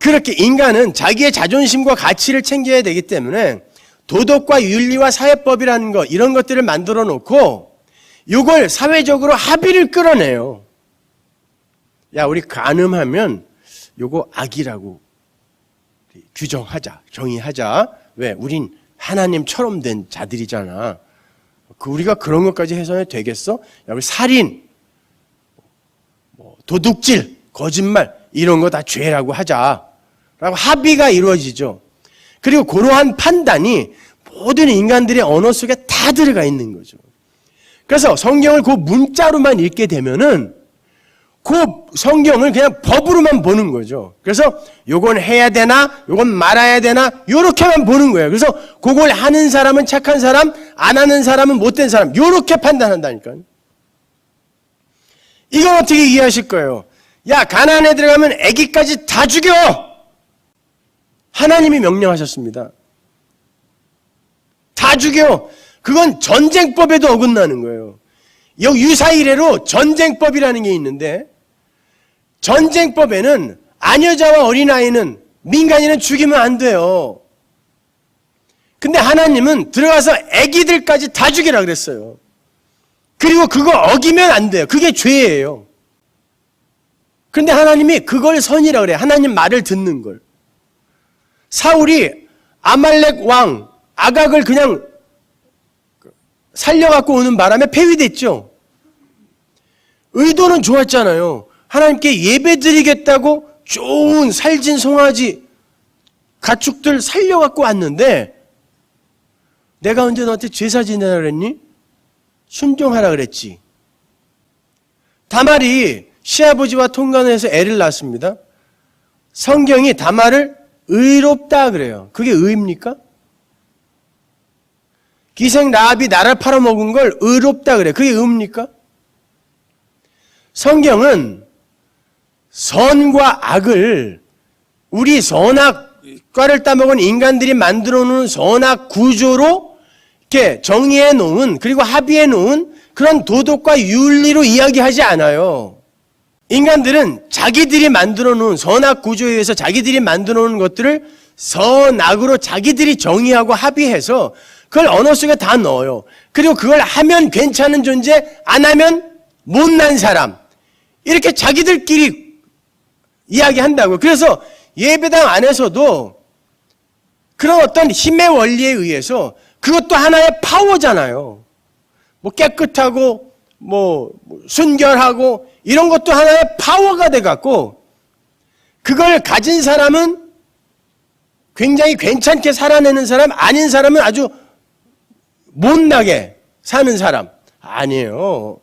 그렇게 인간은 자기의 자존심과 가치를 챙겨야 되기 때문에 도덕과 윤리와 사회법이라는 것 이런 것들을 만들어 놓고 이걸 사회적으로 합의를 끌어내요. 야 우리 간음하면 요거 악이라고 규정하자 정의하자. 왜 우린 하나님처럼 된 자들이잖아. 그 우리가 그런 것까지 해서는 되겠어? 야 우리 살인, 뭐 도둑질, 거짓말 이런 거 다 죄라고 하자. 라고 합의가 이루어지죠. 그리고 그러한 판단이 모든 인간들의 언어 속에 다 들어가 있는 거죠. 그래서 성경을 그 문자로만 읽게 되면은 그 성경을 그냥 법으로만 보는 거죠. 그래서 요건 해야 되나, 요건 말아야 되나, 요렇게만 보는 거예요. 그래서 그걸 하는 사람은 착한 사람, 안 하는 사람은 못된 사람, 요렇게 판단한다니까요. 이건 어떻게 이해하실 거예요? 야, 가난에 들어가면 아기까지 다 죽여! 하나님이 명령하셨습니다. 다 죽여! 그건 전쟁법에도 어긋나는 거예요. 여기 유사이래로 전쟁법이라는 게 있는데 전쟁법에는 아녀자와 어린아이는 민간인은 죽이면 안 돼요. 근데 하나님은 들어가서 아기들까지 다 죽이라 그랬어요. 그리고 그거 어기면 안 돼요. 그게 죄예요. 근데 하나님이 그걸 선이라 그래. 하나님 말을 듣는 걸. 사울이 아말렉 왕 아각을 그냥 살려갖고 오는 바람에 폐위됐죠. 의도는 좋았잖아요. 하나님께 예배 드리겠다고 좋은 살진 송아지 가축들 살려갖고 왔는데 내가 언제 너한테 제사 지내라 그랬니? 순종하라 그랬지. 다말이 시아버지와 통관해서 애를 낳습니다. 성경이 다말을 의롭다 그래요. 그게 의입니까? 기생 라합이 나를 팔아먹은 걸 의롭다 그래. 그게 의입니까? 성경은 선과 악을 우리 선악과를 따먹은 인간들이 만들어 놓은 선악 구조로 이렇게 정의해 놓은 그리고 합의해 놓은 그런 도덕과 윤리로 이야기하지 않아요. 인간들은 자기들이 만들어 놓은 선악 구조에 의해서 자기들이 만들어 놓은 것들을 선악으로 자기들이 정의하고 합의해서 그걸 언어 속에 다 넣어요. 그리고 그걸 하면 괜찮은 존재, 안 하면 못난 사람. 이렇게 자기들끼리 이야기한다고요. 그래서 예배당 안에서도 그런 어떤 힘의 원리에 의해서 그것도 하나의 파워잖아요. 뭐 깨끗하고 뭐 순결하고 이런 것도 하나의 파워가 돼 갖고 그걸 가진 사람은 굉장히 괜찮게 살아내는 사람 아닌 사람은 아주 못나게 사는 사람 아니에요.